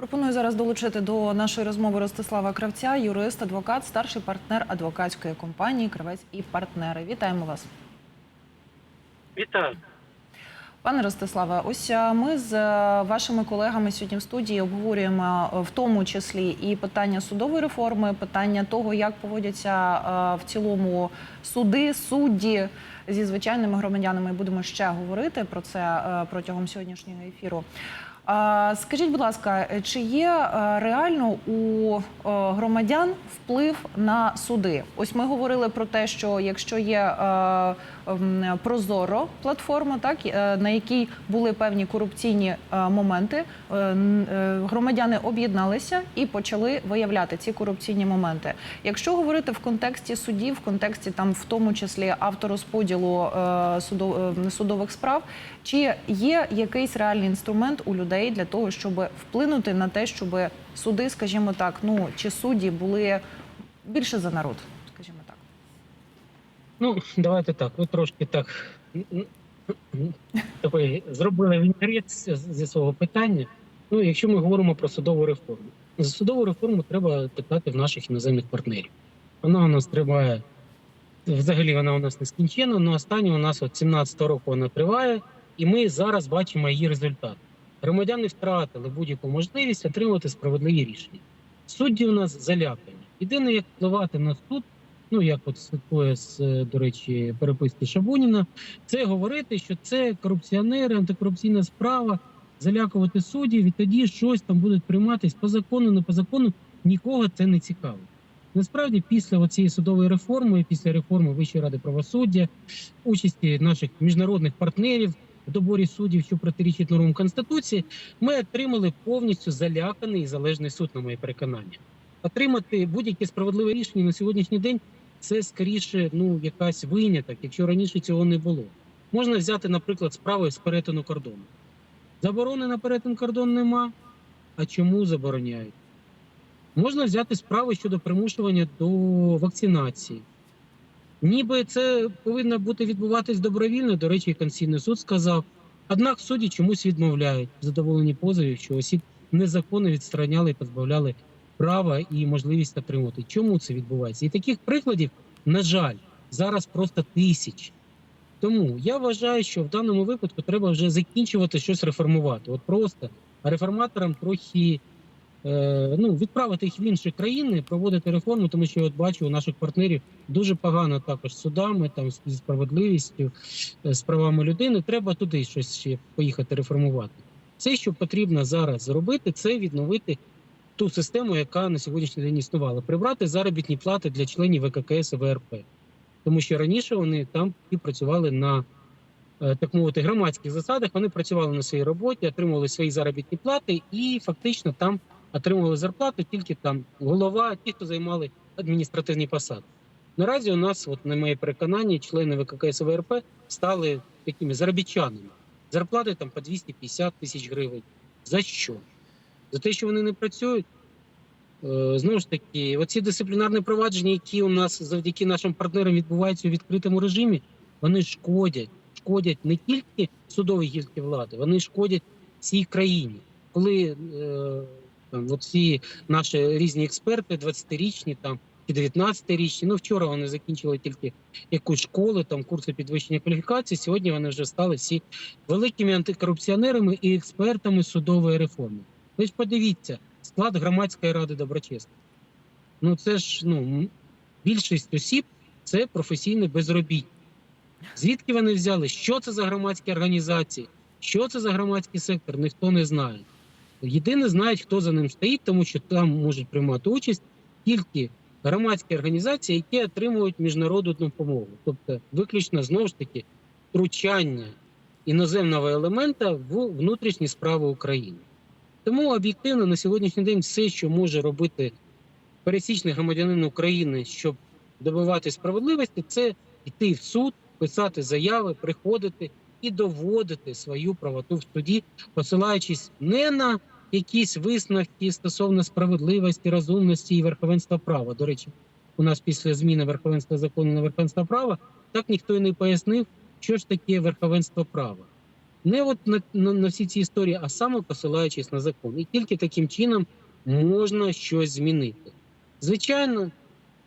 Пропоную зараз долучити до нашої розмови Ростислава Кравця, юрист, адвокат, старший партнер адвокатської компанії Кравець і партнери. Вітаємо вас. Вітаю. Пане Ростиславе, ось е, ми з е, вашими колегами сьогодні в студії обговорюємо е, в тому числі і питання судової реформи, питання того, як поводяться в цілому суди, судді зі звичайними громадянами. Будемо ще говорити про це протягом сьогоднішнього ефіру. Скажіть, будь ласка, чи є е, реально у е, громадян вплив на суди? Ось ми говорили про те, що якщо є е, прозоро платформа, так е, на якій були певні корупційні е, моменти, е, е, громадяни об'єдналися і почали виявляти ці корупційні моменти. Якщо говорити в контексті судів, в контексті там, в тому числі авторозподілу е, е, судових справ, чи є якийсь реальний інструмент у людей для того, щоб вплинути на те, щоб суди, скажімо так, ну чи судді були більше за народ, скажімо так. Ну, давайте так. Ви трошки так такий зробили вінерець зі свого питання. Ну, якщо ми говоримо про судову реформу, за судову реформу треба питати в наших іноземних партнерів. Вона у нас триває, взагалі вона у нас нескінченна, але останнє у нас от 17-го року вона триває, і ми зараз бачимо її результат. Громадяни втратили будь-яку можливість отримати справедливі рішення. Судді у нас залякані. Єдине, як впливати на суд, ну як от слідкує з, е, до речі, переписки Шабуніна, це говорити, що це корупціонери, антикорупційна справа, залякувати суддів, і тоді щось там буде прийматись по закону, не по закону. Нікого це не цікавить. Насправді, після цієї судової реформи, після реформи Вищої ради правосуддя, участі наших міжнародних партнерів доборі суддів, що протирічить нормам конституції, ми отримали повністю заляканий і залежний суд, на моє переконання. Отримати будь-яке справедливе рішення на сьогоднішній день це скоріше ну якась виняток, якщо раніше цього не було. Можна взяти, наприклад, справу з перетину кордону. Заборони на перетин кордону нема. А чому забороняють? Можна взяти справи щодо примушування до вакцинації. Ніби це повинно бути відбуватись добровільно. До речі, Конституційний суд сказав. Однак судді чомусь відмовляють в задоволенні позовів, що осіб незаконно відстраняли і позбавляли права і можливість отримати. Чому це відбувається? І таких прикладів, на жаль, зараз просто тисячі. Тому я вважаю, що в даному випадку треба вже закінчувати щось реформувати. От просто реформаторам трохи ну, відправити їх в інші країни, проводити реформи, тому що я от бачу у наших партнерів дуже погано також з судами, там зі справедливістю, е, з правами людини. Треба туди щось ще поїхати реформувати. Це, що потрібно зараз зробити, це відновити ту систему, яка на сьогоднішній день існувала, прибрати заробітні плати для членів ВККС і ВРП. Тому що раніше вони там і працювали на е, так мовити громадських засадах. Вони працювали на своїй роботі, отримували свої заробітні плати і фактично там отримували зарплату тільки там голова, ті, хто займали адміністративні посади. Наразі у нас, от на моє переконання, члени ВККС ВРП стали такими заробітчанами. Зарплати там по 250 тисяч гривень. За що? За те, що вони не працюють. Е, Знову ж таки, оці дисциплінарні провадження, які у нас завдяки нашим партнерам відбуваються у відкритому режимі, вони шкодять. Шкодять не тільки судовій гілки влади, вони шкодять всій країні. Коли е, там, всі наші різні експерти, 20-річні там і 19-річні, ну вчора вони закінчили тільки якусь школу, там курси підвищення кваліфікації. Сьогодні вони вже стали всі великими антикорупціонерами і експертами судової реформи. Ви ж подивіться, склад громадської ради доброчесності. Ну це ж ну більшість осіб це професійні безробітні. Звідки вони взяли? Що це за громадські організації? Що це за громадський сектор? Ніхто не знає. Єдине знають, хто за ним стоїть, тому що там можуть приймати участь тільки громадські організації, які отримують міжнародну допомогу. Тобто, виключно знову ж таки втручання іноземного елемента в внутрішні справи України. Тому об'єктивно на сьогоднішній день все, що може робити пересічний громадянин України, щоб добивати справедливості, це йти в суд, писати заяви, приходити і доводити свою правоту в суді, посилаючись не на якісь висновки стосовно справедливості, розумності і верховенства права. До речі, у нас після зміни верховенства закону на верховенство права так ніхто і не пояснив, що ж таке верховенство права. Не от на, на, на всі ці історії, а саме посилаючись на закон. І тільки таким чином можна щось змінити. Звичайно,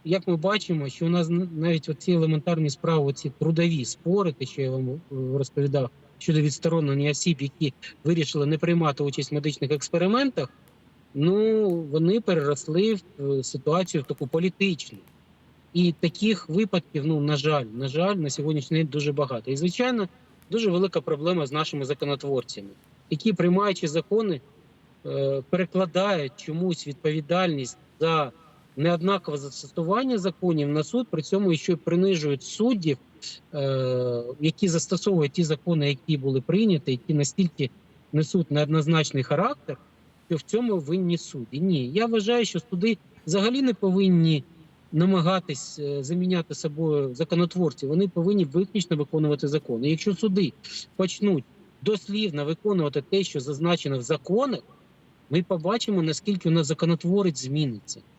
як ми бачимо, що у нас навіть оці елементарні справи, ці трудові спори, те, що я вам е, розповідав щодо відсторонення осіб, які вирішили не приймати участь в медичних експериментах, ну вони переросли в е, ситуацію в таку політичну. І таких випадків, ну на жаль, на жаль, на сьогоднішній день дуже багато. І звичайно, дуже велика проблема з нашими законотворцями, які приймаючи закони, е, перекладають чомусь відповідальність за неоднакове застосування законів на суд, при цьому ще принижують суддів, які застосовують ті закони, які були прийняті, які настільки несуть неоднозначний характер, що в цьому винні судді. Ні, я вважаю, що суди взагалі не повинні намагатись е, заміняти собою законотворців. Вони повинні виключно виконувати закони. Якщо суди почнуть дослівно виконувати те, що зазначено в законах, ми побачимо, наскільки у нас законотворець зміниться.